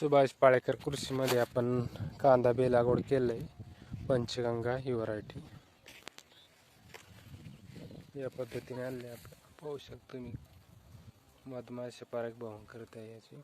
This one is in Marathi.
सुभाष पाळेकर कृषीमध्ये आपण कांदा बे लागवड आहे पंचगंगा ही व्हरायटी या पद्धतीने आणले आपण पाहू शकतो मी मधमाशा पारख भावून करत आहे याची.